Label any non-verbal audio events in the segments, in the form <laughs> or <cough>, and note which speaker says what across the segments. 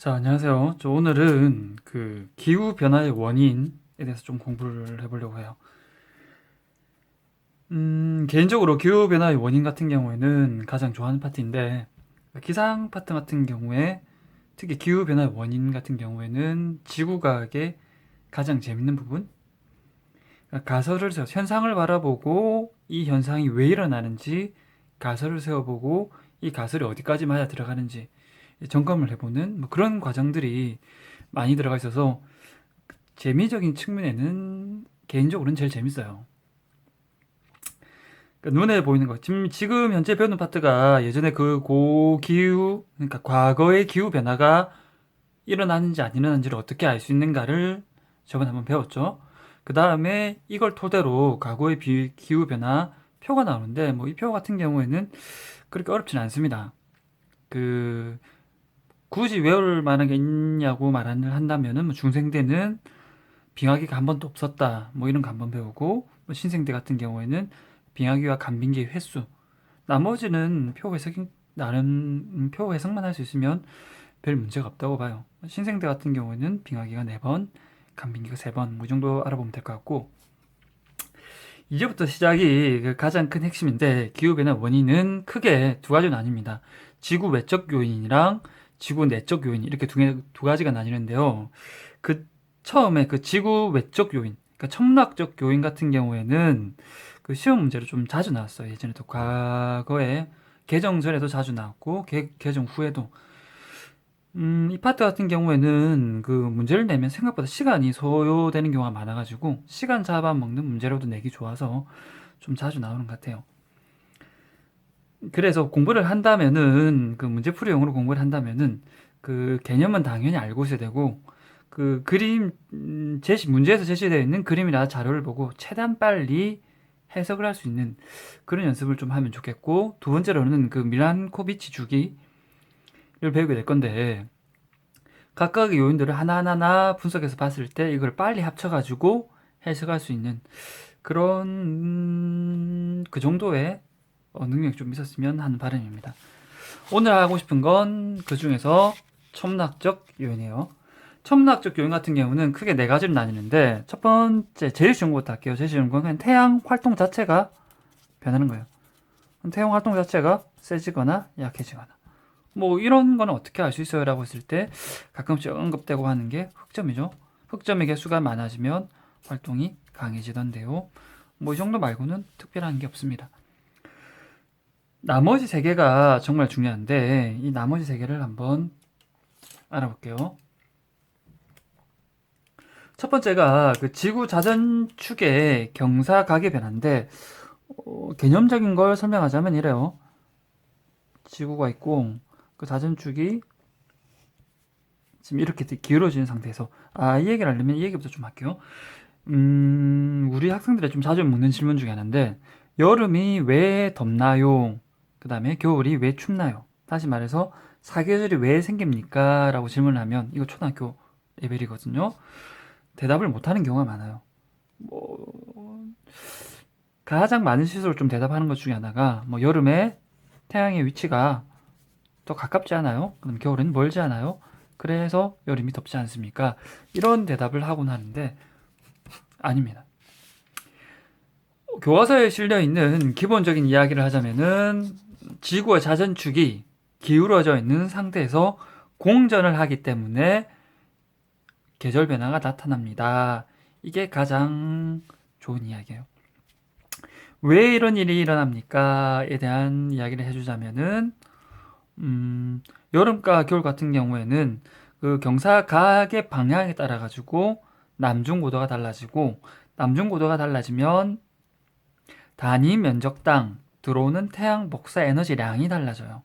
Speaker 1: 자, 안녕하세요. 저 오늘은 그 기후 변화의 원인에 대해서 좀 공부를 해보려고 해요. 음, 개인적으로 기후 변화의 원인 같은 경우에는 가장 좋아하는 파트인데 기상 파트 같은 경우에 특히 기후 변화의 원인 같은 경우에는 지구과학의 가장 재밌는 부분 그러니까 가설을 세워 현상을 바라보고 이 현상이 왜 일어나는지 가설을 세워보고 이 가설이 어디까지 맞아 들어가는지 점검을 해보는 뭐 그런 과정들이 많이 들어가 있어서 재미적인 측면에는 개인적으로는 제일 재밌어요. 그러니까 눈에 보이는 거. 지금, 지금 현재 배우는 파트가 예전에 그 고기후, 그러니까 과거의 기후 변화가 일어나는지 안 일어나는지를 어떻게 알 수 있는가를 저번에 한번 배웠죠. 그 다음에 이걸 토대로 과거의 비- 기후 변화 표가 나오는데 뭐 이 표 같은 경우에는 그렇게 어렵지는 않습니다. 그 굳이 외울 만한 게 있냐고 말을 한다면은 뭐 중생 때는 빙하기가 한 번도 없었다. 뭐 이런 거 한 번 배우고 뭐 신생 때 같은 경우에는 빙하기와 간빙기의 횟수. 나머지는 표 해석 나는 표 해석만 할 수 있으면 별 문제가 없다고 봐요. 신생 때 같은 경우에는 빙하기가 네 번, 간빙기가 세 번, 뭐 이 정도 알아보면 될 것 같고 이제부터 시작이 그 가장 큰 핵심인데 기후변화 원인은 크게 두 가지로 나뉩니다. 지구 외적 요인이랑 지구 내적 요인 이렇게 두, 개, 두 가지가 나뉘는데요. 그 처음에 그 지구 외적 요인, 그러니까 천문학적 요인 같은 경우에는 그 시험 문제로 좀 자주 나왔어요. 예전에도 과거에 개정 전에도 자주 나왔고 개, 개정 후에도 음, 이 파트 같은 경우에는 그 문제를 내면 생각보다 시간이 소요되는 경우가 많아가지고 시간 잡아먹는 문제로도 내기 좋아서 좀 자주 나오는 것 같아요. 그래서 공부를 한다면은 그 문제풀이용으로 공부를 한다면은 그 개념은 당연히 알고 있어야 되고 그 그림 음, 제시 문제에서 제시되어 있는 그림이나 자료를 보고 최대한 빨리 해석을 할 수 있는 그런 연습을 좀 하면 좋겠고 두 번째로는 그 밀란코비치 주기를 배우게 될 건데 각각의 요인들을 하나하나 분석해서 봤을 때 이걸 빨리 합쳐가지고 해석할 수 있는 그런 음, 그 정도의 어, 능력이 좀 있었으면 하는 바람입니다. 오늘 하고 싶은 건 그 중에서 천문학적 요인이에요. 천문학적 요인 같은 경우는 크게 네 가지로 나뉘는데 첫 번째 제일 쉬운 것부터 할게요. 제일 쉬운 건 그냥 태양 활동 자체가 변하는 거예요. 태양 활동 자체가 세지거나 약해지거나 뭐 이런 거는 어떻게 알 수 있어요? 라고 했을 때 가끔씩 언급되고 하는 게 흑점이죠. 흑점의 개수가 많아지면 활동이 강해지던데요. 뭐 이 정도 말고는 특별한 게 없습니다. 나머지 세 개가 정말 중요한데 이 나머지 세 개를 한번 알아볼게요. 첫 번째가 그 지구 자전축의 경사 가계 변화인데 어, 개념적인 걸 설명하자면 이래요. 지구가 있고 그 자전축이 지금 이렇게 기울어지는 상태에서 아 이 얘기를 하려면 이 얘기부터 좀 할게요. 음, 우리 학생들이 좀 자주 묻는 질문 중에 하나인데 여름이 왜 덥나요? 그 다음에 겨울이 왜 춥나요? 다시 말해서 사계절이 왜 생깁니까? 라고 질문을 하면 이거 초등학교 레벨이거든요. 대답을 못하는 경우가 많아요. 뭐 가장 많은 실수를 좀 대답하는 것 중에 하나가 뭐 여름에 태양의 위치가 더 가깝지 않아요? 그럼 겨울엔 멀지 않아요? 그래서 여름이 덥지 않습니까? 이런 대답을 하곤 하는데 아닙니다. 교과서에 실려 있는 기본적인 이야기를 하자면은 지구의 자전축이 기울어져 있는 상태에서 공전을 하기 때문에 계절 변화가 나타납니다. 이게 가장 좋은 이야기예요. 왜 이런 일이 일어납니까?에 대한 이야기를 해주자면은 음, 여름과 겨울 같은 경우에는 그 경사각의 방향에 따라 가지고 남중 고도가 달라지고 남중 고도가 달라지면 단위 면적당 들어오는 태양 복사 에너지량이 달라져요.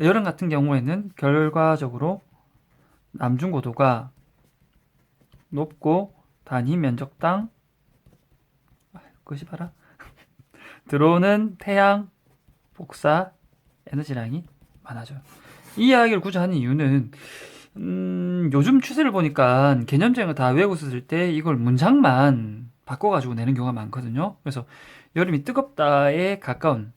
Speaker 1: 여름 같은 경우에는 결과적으로 남중 고도가 높고 단위 면적당 그것이 봐라 <laughs> 들어오는 태양 복사 에너지량이 많아져요. 이 이야기를 굳이 하는 이유는 음, 요즘 추세를 보니까 거다 외우고 있을 때 이걸 문장만 바꿔가지고 내는 경우가 많거든요. 그래서 여름이 뜨겁다에 가까운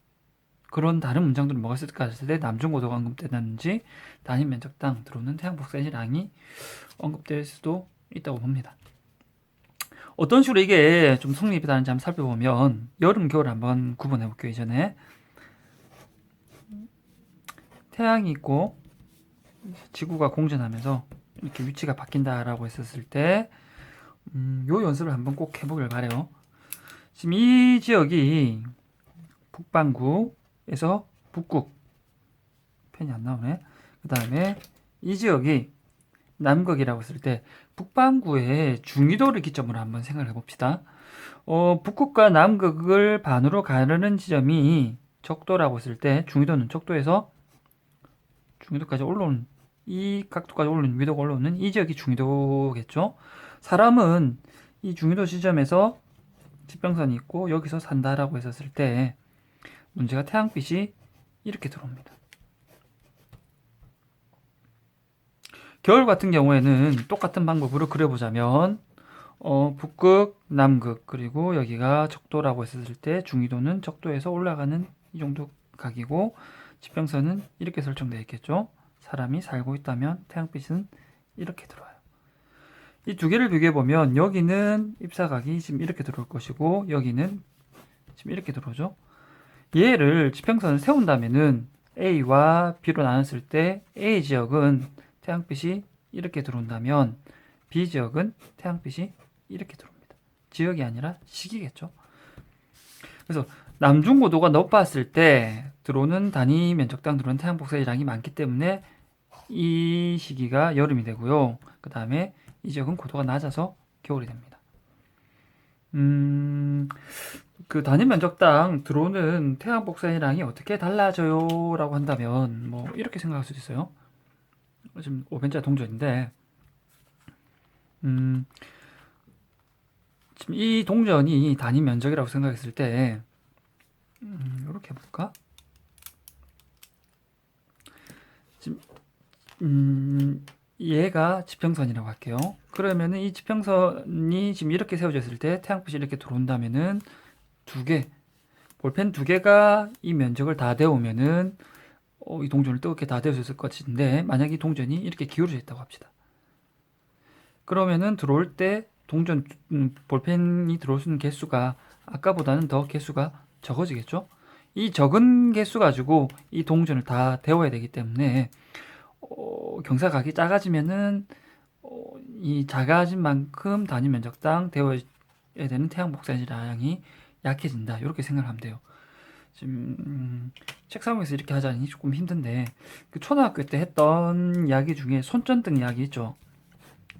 Speaker 1: 그런 다른 문장들은 뭐가 있을까 했을 때 남중고도가 언급되는지 단임 면적당 들어오는 태양복사시량이 언급될 수도 있다고 봅니다. 어떤 식으로 이게 좀 성립이 다른지 한번 살펴보면 여름 겨울 한번 구분해 볼게요 이전에 태양이 있고 지구가 공전하면서 이렇게 위치가 바뀐다라고 했었을 때, 음, 요 연습을 한번 꼭 해보길 바래요. 지금 이 지역이 북반구에서 북극 펜이 안 나오네. 그 다음에 이 지역이 남극이라고 했을 때 북반구의 중위도를 기점으로 한번 생각을 해봅시다. 어, 북극과 남극을 반으로 가르는 지점이 적도라고 했을 때 중위도는 적도에서 중위도까지 올라오는 이 각도까지 올라오는 위도가 올라오는 이 지역이 중위도겠죠. 사람은 이 중위도 지점에서 지평선이 있고 여기서 산다라고 했었을 때 문제가 태양빛이 이렇게 들어옵니다. 겨울 같은 경우에는 똑같은 방법으로 그려보자면 어, 북극, 남극 그리고 여기가 적도라고 했었을 때 중위도는 적도에서 올라가는 이 정도 각이고 지평선은 이렇게 설정되어 있겠죠. 사람이 살고 있다면 태양빛은 이렇게 들어와요. 이 두 개를 비교해 보면 여기는 입사각이 지금 이렇게 들어올 것이고 여기는 지금 이렇게 들어오죠. 얘를 지평선을 세운다면은 A와 B로 나눴을 때 A 지역은 태양빛이 이렇게 들어온다면 B 지역은 태양빛이 이렇게 들어옵니다. 지역이 아니라 시기겠죠. 그래서 남중 고도가 높았을 때 들어오는 단위 면적당 들어오는 태양 복사량이 많기 때문에 이 시기가 여름이 되고요. 그 다음에 이 지역은 고도가 낮아서 겨울이 됩니다. 음, 그 단위 면적당 들어오는 태양 복사량이 어떻게 달라져요? 라고 한다면 뭐 이렇게 생각할 수도 있어요. 지금 5변자 동전인데 음, 지금 이 동전이 단위 면적이라고 생각했을 때 음, 이렇게 해볼까? 지금 음, 얘가 지평선이라고 할게요. 그러면은 이 지평선이 지금 이렇게 세워졌을 때 태양빛이 이렇게 들어온다면은 두 개, 볼펜 두 개가 이 면적을 다 데우면은 어, 이 동전을 뜨겁게 다 데웠을 것인데 만약 이 동전이 이렇게 기울어져 있다고 합시다. 그러면은 들어올 때 동전 음, 볼펜이 들어올 수 있는 개수가 아까보다는 더 개수가 적어지겠죠? 이 적은 개수 가지고 이 동전을 다 데워야 되기 때문에 어, 경사각이 작아지면은 어, 이 작아진 만큼 단위 면적당 데워야 되는 태양 복사량이 약해진다. 이렇게 생각하면 돼요. 지금 음, 책상 위에서 이렇게 하자니 조금 힘든데 그 초등학교 때 했던 이야기 중에 손전등 이야기 있죠.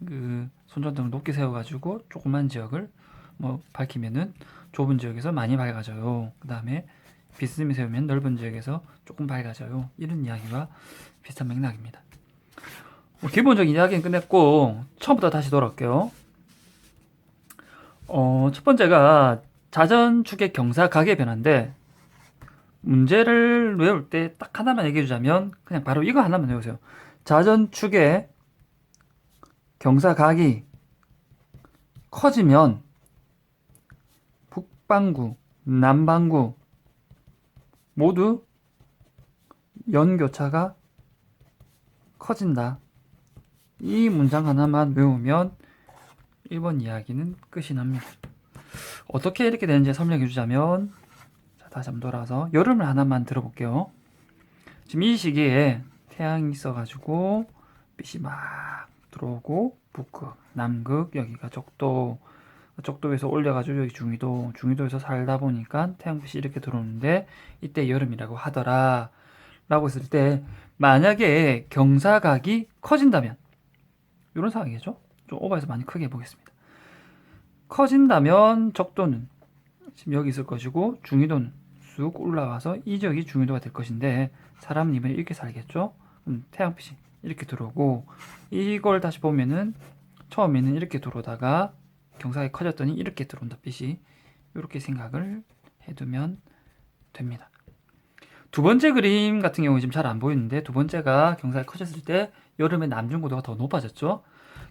Speaker 1: 그 손전등을 높게 세워가지고 조그만 지역을 뭐 밝히면은 좁은 지역에서 많이 밝아져요. 그 다음에 비스듬히 세우면 넓은 지역에서 조금 밝아져요. 이런 이야기와 비슷한 맥락입니다. 뭐 기본적인 이야기는 끝냈고 처음부터 다시 돌아올게요. 어, 첫 번째가 자전축의 경사 각의 변화인데 문제를 외울 때 딱 하나만 얘기해 주자면 그냥 바로 이거 하나만 외우세요. 자전축의 경사 각이 커지면 북반구, 남반구 모두 연교차가 커진다. 이 문장 하나만 외우면 1번 이야기는 끝이 납니다. 어떻게 이렇게 되는지 설명해 주자면 자, 다시 한번 돌아와서 여름을 하나만 들어볼게요. 지금 이 시기에 태양이 있어가지고 빛이 막 들어오고 북극, 남극, 여기가 적도, 적도에서 올려가지고 여기 중위도, 중위도에서 살다 보니까 태양빛이 이렇게 들어오는데 이때 여름이라고 하더라. 라고 했을 때 만약에 경사각이 커진다면 이런 상황이겠죠? 좀 오버해서 많이 크게 해보겠습니다. 커진다면 적도는 지금 여기 있을 것이고 중위도는 쑥 올라와서 이 지역이 중위도가 될 것인데 사람은 이번에 이렇게 살겠죠? 음, 태양빛이 이렇게 들어오고 이걸 다시 보면은 처음에는 이렇게 들어오다가 경사가 커졌더니 이렇게 들어온다 빛이 이렇게 생각을 해두면 됩니다. 두 번째 그림 같은 경우 지금 잘 안 보이는데 두 번째가 경사가 커졌을 때 여름에 남중고도가 더 높아졌죠.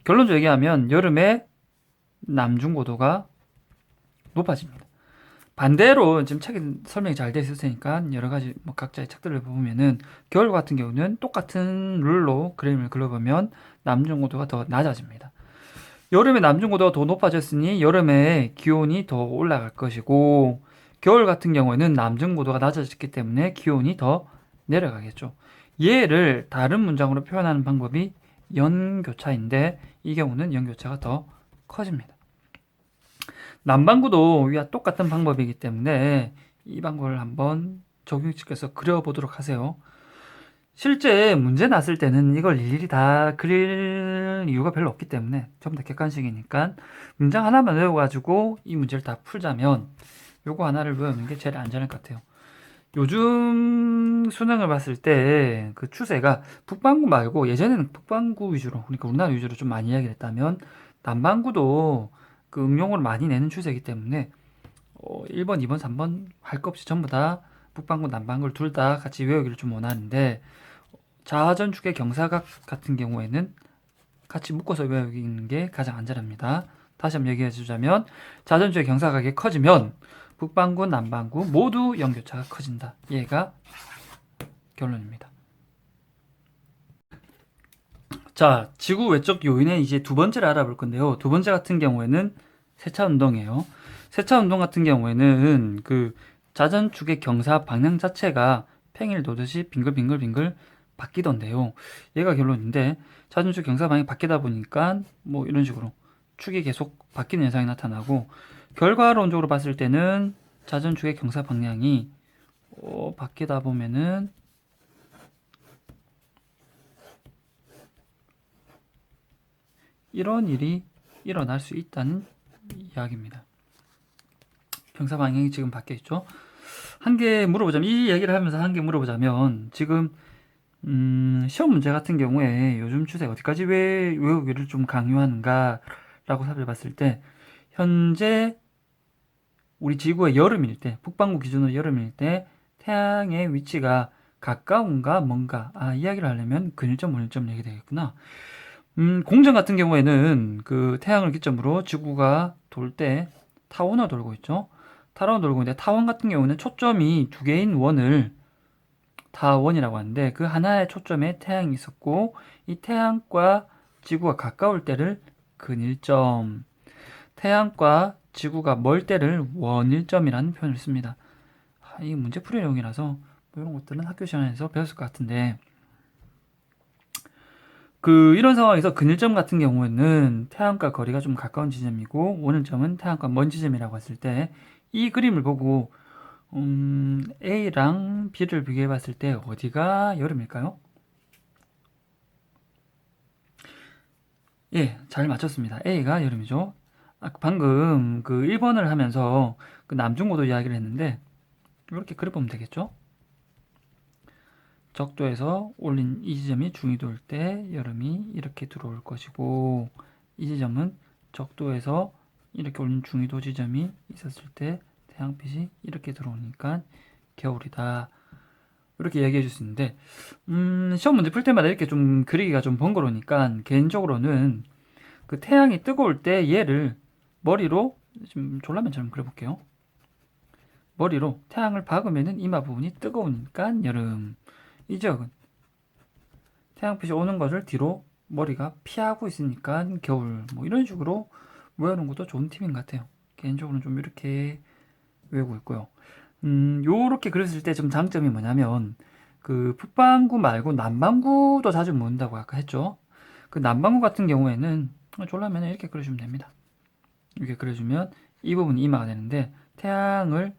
Speaker 1: 결론적으로 얘기하면 여름에 남중고도가 높아집니다. 반대로 지금 책에 설명이 잘돼 있을 테니까 여러 가지 뭐 각자의 책들을 보면은 겨울 같은 경우는 똑같은 룰로 그림을 그려보면 남중고도가 더 낮아집니다. 여름에 남중고도가 더 높아졌으니 여름에 기온이 더 올라갈 것이고 겨울 같은 경우에는 남중고도가 낮아졌기 때문에 기온이 더 내려가겠죠. 얘를 다른 문장으로 표현하는 방법이 연교차인데 이 경우는 연교차가 더 커집니다. 남반구도 위와 똑같은 방법이기 때문에 이 방법을 한번 적용시켜서 그려보도록 하세요. 실제 문제 났을 때는 이걸 일일이 다 그릴 이유가 별로 없기 때문에 전부 다 객관식이니까 문장 하나만 외워가지고 이 문제를 다 풀자면 요거 하나를 외우는 게 제일 안전할 것 같아요. 요즘 수능을 봤을 때 그 추세가 북반구 말고 예전에는 북반구 위주로 그러니까 우리나라 위주로 좀 많이 이야기를 했다면 남반구도 그 응용을 많이 내는 추세이기 때문에 어, 1번, 2번, 3번 할거 없이 전부 다 북반구, 남반구를 둘 다 같이 외우기를 좀 원하는데 자전축의 경사각 같은 경우에는 같이 묶어서 외우는 게 가장 안전합니다. 다시 한번 얘기해 주자면 자전축의 경사각이 커지면 북반구, 남반구 모두 연교차가 커진다. 얘가 결론입니다. 자, 지구 외적 요인의 이제 두 번째를 알아볼 건데요. 두 번째 같은 경우에는 세차 운동이에요. 세차 운동 같은 경우에는 그 자전축의 경사 방향 자체가 팽이를 놓듯이 빙글빙글빙글 바뀌던데요. 얘가 결론인데 자전축 경사 방향이 바뀌다 보니까 뭐 이런 식으로 축이 계속 바뀌는 현상이 나타나고 결과론적으로 봤을 때는 자전축의 경사 방향이 어, 바뀌다 보면은 이런 일이 일어날 수 있다는 이야기입니다. 경사 방향이 지금 바뀌어 있죠. 한 개 물어보자면 이 얘기를 하면서 한 개 물어보자면 지금 음, 시험 문제 같은 경우에 요즘 추세 어디까지 왜 외우기를 좀 강요하는가라고 살펴봤을 때 현재 우리 지구의 여름일 때 북반구 기준으로 여름일 때 태양의 위치가 가까운가 뭔가 아 이야기를 하려면 근일점 원일점 얘기 되겠구나. 음, 공전 같은 경우에는 그 태양을 기점으로 지구가 돌 때 타원을 돌고 있죠. 타원을 돌고 있는데 타원 같은 경우는 초점이 두 개인 원을 타원이라고 하는데 그 하나의 초점에 태양이 있었고 이 태양과 지구가 가까울 때를 근일점, 태양과 지구가 멀 때를 원일점이라는 표현을 씁니다. 아, 이 문제 풀이 내용이라서 뭐 이런 것들은 학교 시간에서 배웠을 것 같은데 그 이런 상황에서 근일점 같은 경우에는 태양과 거리가 좀 가까운 지점이고 원일점은 태양과 먼 지점이라고 했을 때 이 그림을 보고 음, A랑 B를 비교해 봤을 때 어디가 여름일까요? 예, 잘 맞췄습니다. A가 여름이죠. 아, 방금 그 1번을 하면서 그 남중고도 이야기를 했는데 이렇게 그려보면 되겠죠? 적도에서 올린 이 지점이 중위도일 때 여름이 이렇게 들어올 것이고 이 지점은 적도에서 이렇게 올린 중위도 지점이 있었을 때 태양빛이 이렇게 들어오니까 겨울이다. 이렇게 얘기해 줄 수 있는데 음, 시험 문제 풀 때마다 이렇게 좀 그리기가 좀 번거로우니까 개인적으로는 그 태양이 뜨거울 때 얘를 머리로 좀 졸라맨처럼 그려볼게요. 머리로 태양을 박으면은 이마 부분이 뜨거우니까 여름. 이 지역은 태양빛이 오는 것을 뒤로 머리가 피하고 있으니까 겨울. 뭐 이런 식으로 외우는 것도 좋은 팁인 것 같아요. 개인적으로는 좀 이렇게 외우고 있고요. 음, 요렇게 그렸을 때 좀 장점이 뭐냐면 그 북반구 말고 남반구도 자주 모은다고 아까 했죠. 그 남반구 같은 경우에는 졸라면 이렇게 그려주면 됩니다. 이렇게 그려주면 이 부분이 이마가 되는데 태양을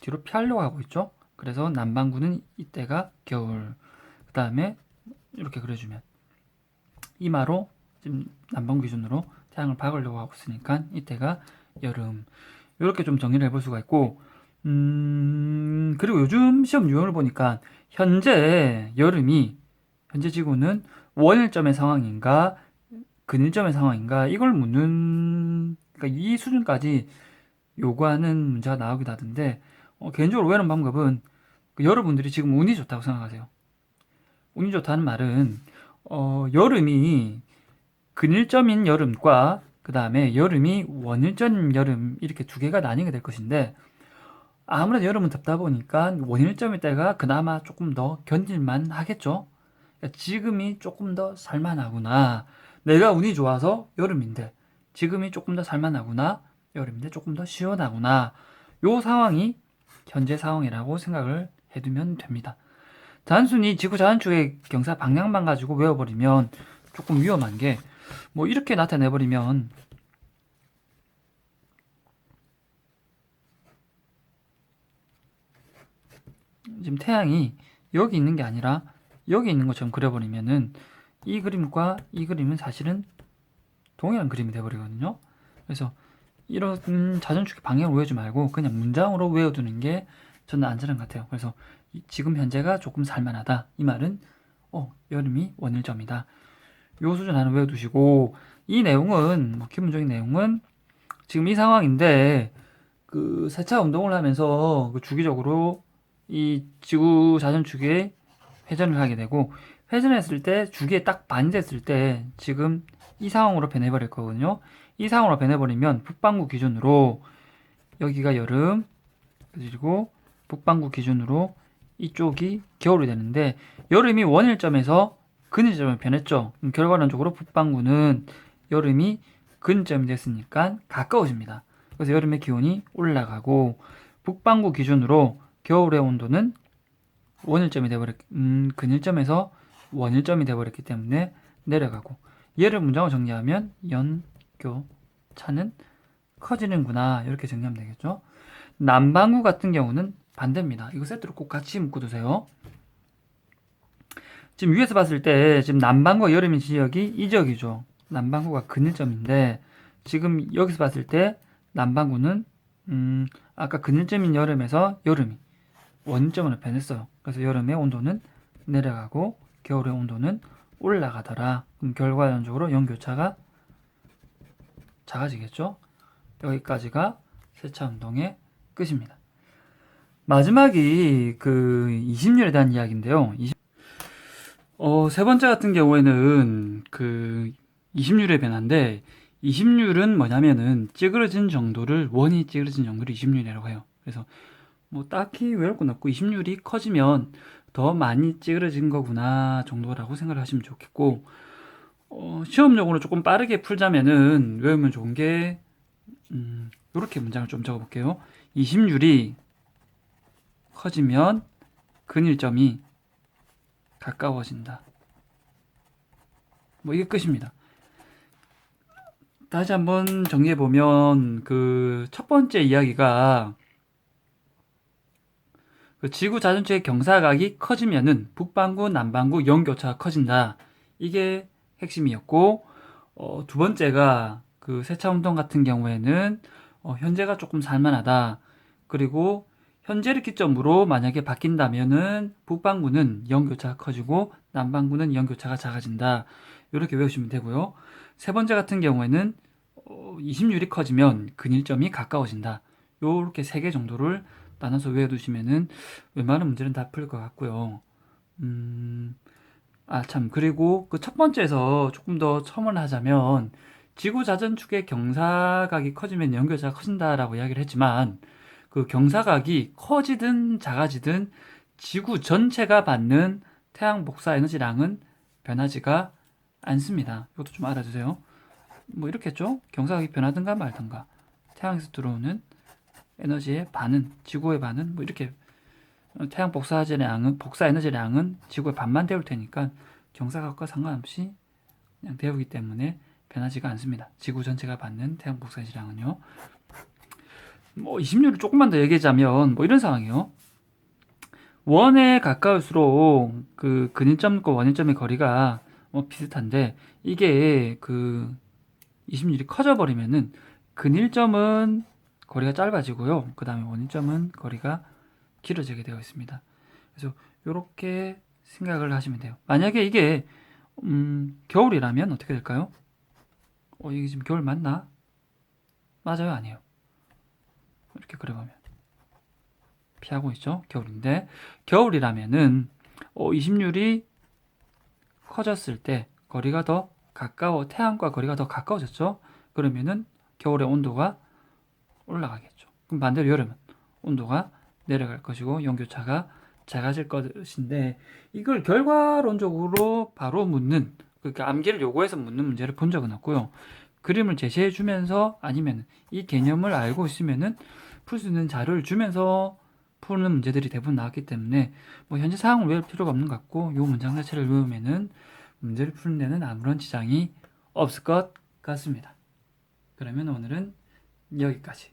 Speaker 1: 뒤로 피하려고 하고 있죠. 그래서 남반구는 이때가 겨울. 그 다음에 이렇게 그려주면 이마로 지금 남반구 기준으로 태양을 박으려고 하고 있으니까 이때가 여름. 이렇게 좀 정리를 해볼 수가 있고 음, 그리고 요즘 시험 유형을 보니까 현재 여름이 현재 지구는 원일점의 상황인가 근일점의 상황인가 이걸 묻는 그러니까 이 수준까지 요구하는 문제가 나오기도 하던데 어, 개인적으로 외우는 방법은 그 여러분들이 지금 운이 좋다고 생각하세요. 운이 좋다는 말은 어, 여름이 근일점인 여름과 그 다음에 여름이 원일점 여름 이렇게 두 개가 나뉘게 될 것인데 아무래도 여름은 덥다 보니까 원일점일 때가 그나마 조금 더 견딜만 하겠죠. 그러니까 지금이 조금 더 살만하구나. 내가 운이 좋아서 여름인데 지금이 조금 더 살만하구나. 여름인데 조금 더 시원하구나. 요 상황이 현재 상황이라고 생각을 해두면 됩니다. 단순히 지구 자연축의 경사 방향만 가지고 외워버리면 조금 위험한 게 뭐 이렇게 나타내버리면 지금 태양이 여기 있는 게 아니라 여기 있는 것처럼 그려버리면은 이 그림과 이 그림은 사실은 동일한 그림이 돼버리거든요. 그래서 이런 자전축의 방향을 외우지 말고 그냥 문장으로 외워두는 게 저는 안전한 것 같아요. 그래서 이- 지금 현재가 조금 살만하다. 이 말은 어 여름이 원일점이다. 요 수준 하나 외워두시고 이 내용은 뭐 기본적인 내용은 지금 이 상황인데 그 세차 운동을 하면서 그 주기적으로 이 지구 자전 축에 회전을 하게 되고 회전했을 때 주기에 딱 반됐을 때 지금 이 상황으로 변해버릴 거거든요. 이 상황으로 변해버리면 북반구 기준으로 여기가 여름 그리고 북반구 기준으로 이쪽이 겨울이 되는데 여름이 원일점에서 근일점을 변했죠. 결과론적으로 북반구는 여름이 근점이 됐으니까 가까워집니다. 그래서 여름의 기온이 올라가고 북반구 기준으로 겨울의 온도는 원일점이 돼버렸, 음, 근일점에서 원일점이 돼버렸기 때문에 내려가고 얘를 문장으로 정리하면 연교차는 커지는구나 이렇게 정리하면 되겠죠. 남반구 같은 경우는 반대입니다. 이거 세트로 꼭 같이 묶어두세요. 지금 위에서 봤을 때 지금 남반구가 여름인 지역이 이 지역이죠. 남반구가 근일점인데 지금 여기서 봤을 때 남반구는 음, 아까 근일점인 여름에서 여름이 원점으로 변했어요. 그래서 여름의 온도는 내려가고 겨울의 온도는 올라가더라. 그럼 결과론적으로 연교차가 작아지겠죠? 여기까지가 세차 운동의 끝입니다. 마지막이 그 20률에 대한 이야기인데요. 20... 어, 세 번째 같은 경우에는 그 20률의 변화인데 20률은 뭐냐면은 찌그러진 정도를 원이 찌그러진 정도를 20률이라고 해요. 그래서 뭐 딱히 외울 건 없고 20률이 커지면 더 많이 찌그러진 거구나 정도라고 생각을 하시면 좋겠고 어, 시험용으로 조금 빠르게 풀자면은 외우면 좋은 게 음, 이렇게 문장을 좀 적어볼게요. 20률이 커지면 근일점이 가까워진다. 뭐 이게 끝입니다. 다시 한번 정리해 보면 그 첫 번째 이야기가 그 지구 자전축의 경사각이 커지면은 북반구, 남반구 연교차가 커진다. 이게 핵심이었고 어, 두 번째가 그 세차 운동 같은 경우에는 어, 현재가 조금 살만하다. 그리고 현재를 기점으로 만약에 바뀐다면은 북반구는 연교차가 커지고 남반구는 연교차가 작아진다. 이렇게 외우시면 되고요. 세 번째 같은 경우에는 어, 20률이 커지면 근일점이 가까워진다. 요렇게 세 개 정도를 나눠서 외워두시면은 웬만한 문제는 다풀것 같고요. 음, 아, 참. 그리고 그 첫 번째에서 조금 더 첨언을 하자면 지구 자전축의 경사각이 커지면 연교차가 커진다라고 이야기를 했지만 그 경사각이 커지든 작아지든 지구 전체가 받는 태양 복사 에너지량은 변하지가 않습니다. 이것도 좀 알아주세요. 뭐 이렇게 했죠? 경사각이 변하든가 말든가 태양에서 들어오는 에너지의 반은 지구의 반은 뭐 이렇게 태양 복사제량은 복사 에너지량은 지구의 반만 데울 테니까 경사각과 상관없이 그냥 데우기 때문에 변하지가 않습니다. 지구 전체가 받는 태양 복사 에너지량은요. 뭐 20률을 조금만 더 얘기하자면 뭐 이런 상황이에요. 원에 가까울수록 그 근일점과 원일점의 거리가 뭐 비슷한데 이게 그 20률이 커져 버리면은 근일점은 거리가 짧아지고요. 그 다음에 원일점은 거리가 길어지게 되어 있습니다. 그래서 이렇게 생각을 하시면 돼요. 만약에 이게 음, 겨울이라면 어떻게 될까요? 어, 이게 지금 겨울 맞나? 맞아요, 아니에요? 이렇게 그려보면 피하고 있죠. 겨울인데 겨울이라면은 어, 20률이 커졌을 때 거리가 더 가까워 태양과 거리가 더 가까워졌죠. 그러면은 겨울의 온도가 올라가겠죠. 그럼 반대로 여름은 온도가 내려갈 것이고 연교차가 작아질 것인데 이걸 결과론적으로 바로 묻는 그러니까 암기를 요구해서 묻는 문제를 본 적은 없고요. 그림을 제시해 주면서 아니면 이 개념을 알고 있으면은 풀 수 있는 자료를 주면서 푸는 문제들이 대부분 나왔기 때문에 뭐 현재 상황을 외울 필요가 없는 것 같고 요 문장 자체를 외우면은 문제를 푸는 데는 아무런 지장이 없을 것 같습니다. 그러면 오늘은 여기까지.